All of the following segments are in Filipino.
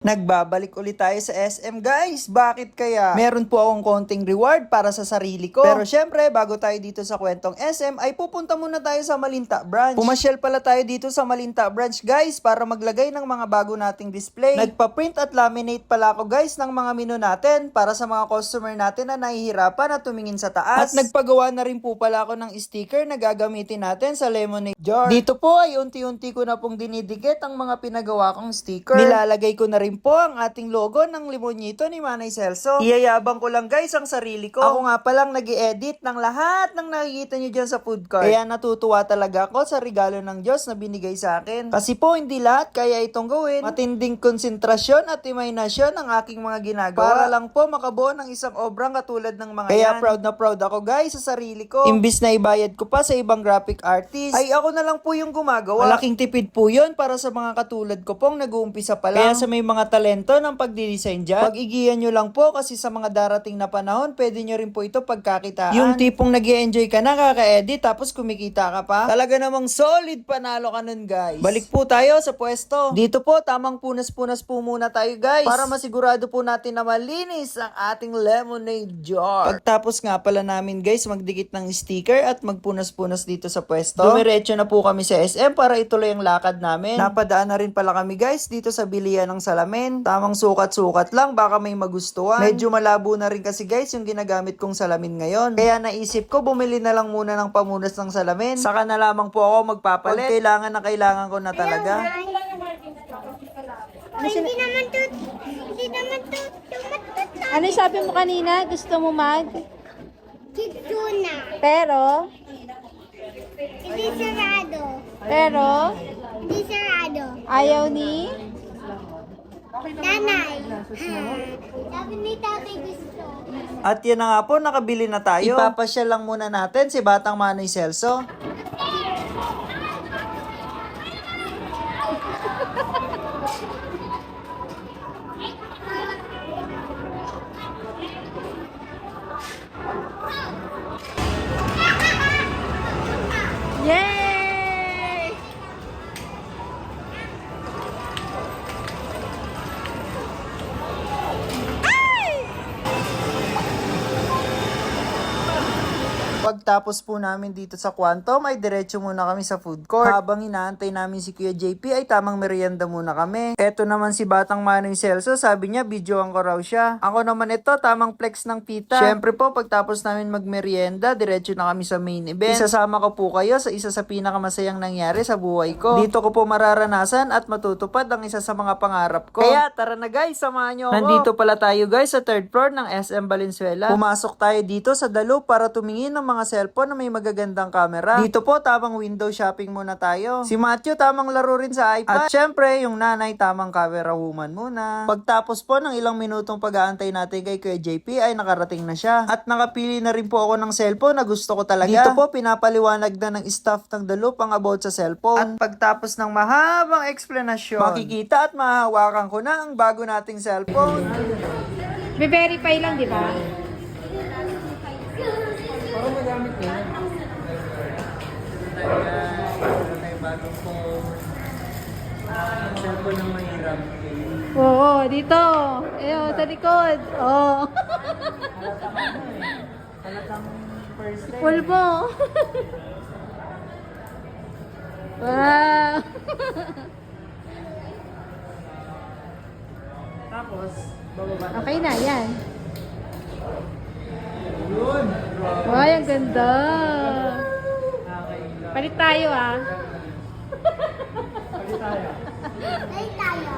Nagbabalik ulit tayo sa SM guys. Bakit kaya? Meron po akong konting reward para sa sarili ko. Pero syempre, bago tayo dito sa kwentong SM, ay pupunta muna tayo sa Malinta branch. Pumasyal pala tayo dito sa Malinta branch guys para maglagay ng mga bago nating display. Nagpa-print at laminate pala ako guys ng mga menu natin para sa mga customer natin na nahihirapan at tumingin sa taas. At nagpagawa na rin po pala ako ng sticker na gagamitin natin sa lemonade jar. Dito po ay unti-unti ko na pong dinidikit ang mga pinagawa kong sticker. Nilalagay ko na rin po ang ating logo ng limonyito ni Manay Celso. Iyayabang ko lang guys ang sarili ko. Ako nga palang nag edit ng lahat ng nakikita nyo dyan sa food cart. Kaya natutuwa talaga ako sa regalo ng Diyos na binigay sa akin. Kasi po hindi lahat kaya itong gawin. Matinding konsentrasyon at imahinasyon ang aking mga ginagawa. Para lang po makabuo ng isang obrang katulad ng mga Kaya proud na proud ako guys sa sarili ko. Imbis na ibayad ko pa sa ibang graphic artist, ay ako na lang po yung gumagawa. Malaking tipid po yun para sa mga katulad ko pong nag-uumpisa pa lang. Kaya sa may mga talento ng pagdidesign dyan, pag-igihan nyo lang po kasi sa mga darating na panahon, pwede nyo rin po ito pagkakitaan. Yung tipong nag enjoy ka na, kaka-edit, tapos kumikita ka pa. Talaga namang solid panalo ka nun guys. Balik po tayo sa pwesto. Dito po, tamang punas-punas po muna tayo guys. Para masigurado po natin na malinis ang ating lemonade jar. Pagtapos nga pala namin guys, magdikit ng sticker at magpunas-punas dito sa pwesto. Dumiretso na po kami sa SM para ituloy ang lakad namin. Napadaan na rin pala kami guys dito sa bilian ng salamin. Tamang sukat-sukat lang, baka may magustuhan. Medyo malabo na rin kasi guys yung ginagamit kong salamin ngayon. Kaya naisip ko bumili na lang muna ng pamunas ng salamin. Saka na lamang po ako magpapalit. Pag kailangan na kailangan ko na talaga. hindi naman to, hindi naman to. Ano yung sabi mo kanina? Gusto mo mag? Tuna. Pero? Hindi sarado. Pero? Hindi sarado. Ayaw ni? Nanay. Sabi ni tatay gusto. At yan na nga po, nakabili na tayo. Ipapasyal lang muna natin si Batang Manoy Celso. Pagtapos po namin dito sa Quantum, ay diretso muna kami sa food court. Habang inaantay namin si Kuya JP, ay tamang merienda muna kami. Eto naman si Batang Manong Celso, sabi niya, videoan ko raw siya. Ako naman ito, tamang flex ng pita. Siyempre po, pagtapos namin magmerienda, diretso na kami sa main event. Isasama ko po kayo sa isa sa pinakamasayang nangyari sa buhay ko. Dito ko po mararanasan at matutupad ang isa sa mga pangarap ko. Kaya tara na guys, samahan niyo ako. Nandito pala tayo guys sa third floor ng SM Valenzuela. Pumasok tayo dito sa dalo para tumingin ng mga cellphone na may magagandang camera. Dito po, tamang window shopping muna tayo. Si Matthew, tamang laro rin sa iPad. At syempre, yung nanay, tamang camera woman muna. Pagtapos po ng ilang minutong pag-aantay natin kay Kuya JP, ay nakarating na siya. At nakapili na rin po ako ng cellphone na gusto ko talaga. Dito po, pinapaliwanag na ng staff ng The Loop ang about sa cellphone. At pagtapos ng mahabang explanation, makikita at mahahawakan ko na ang bago nating cellphone. Be-verify lang, di ba? Cellphone ng mahirap. Oo, dito. Ayun, sa likod. Oo. Halatang first time. Pulbo. wow. Tapos, bababa na. Okay na, yan. Yun. Wow, ang ganda. Okay. Palit tayo, ah. Tayo. Ay tayo.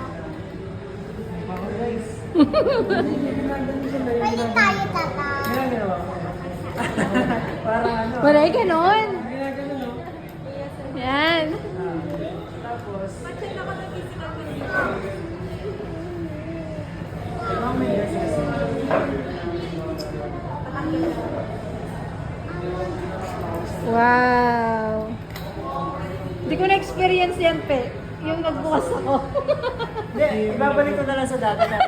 Ako guys. Pwede tayo tata. Ginagawa ko. Parang ano. Wala yung ganon. Ginagawa no? Yan. Tapos. Ibang may yes, yes. Wow. Hindi ko na-experience yan, pe. Yung nagbukas ako. Hindi, ibabalik ko na lang sa dati na.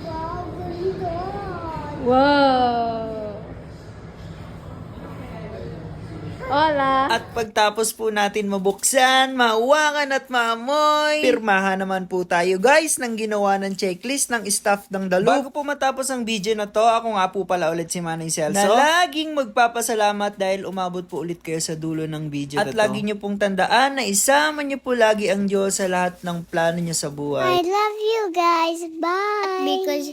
Wow, ganda. wow. Hola. At pagtapos po natin mabuksan, mahawakan at maamoy, pirmahan naman po tayo guys ng ginawa ng checklist ng staff ng Dalo. Bago po matapos ang video na to, ako nga po pala ulit si Manong Celso. Na laging magpapasalamat dahil umabot po ulit kayo sa dulo ng video At lagi nyo pong tandaan na isama nyo po lagi ang Diyos sa lahat ng plano nyo sa buhay. I love you guys. Bye. Because